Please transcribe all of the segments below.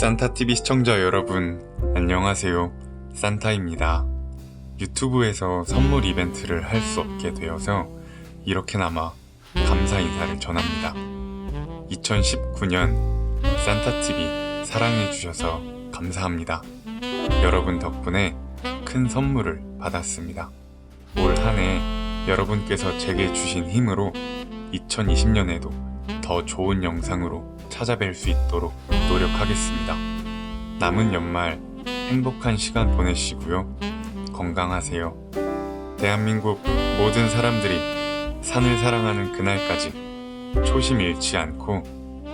산타TV 시청자 여러분, 안녕하세요. 산타입니다. 유튜브에서 선물 이벤트를 할 수 없게 되어서 이렇게나마 감사 인사를 전합니다. 2019년 산타TV 사랑해주셔서 감사합니다. 여러분 덕분에 큰 선물을 받았습니다. 올 한 해 여러분께서 제게 주신 힘으로 2020년에도 더 좋은 영상으로 찾아뵐 수 있도록 노력하겠습니다. 남은 연말 행복한 시간 보내시고요. 건강하세요. 대한민국 모든 사람들이 산을 사랑하는 그날까지 초심 잃지 않고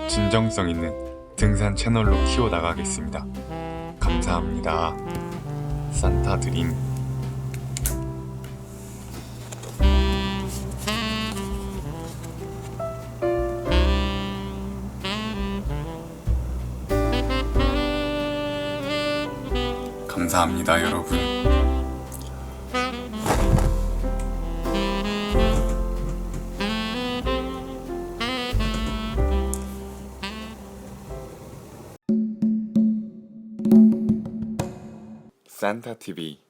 진정성 있는 등산 채널로 키워나가겠습니다. 감사합니다. 산타 드림. 감사합니다, 여러분. 산타 TV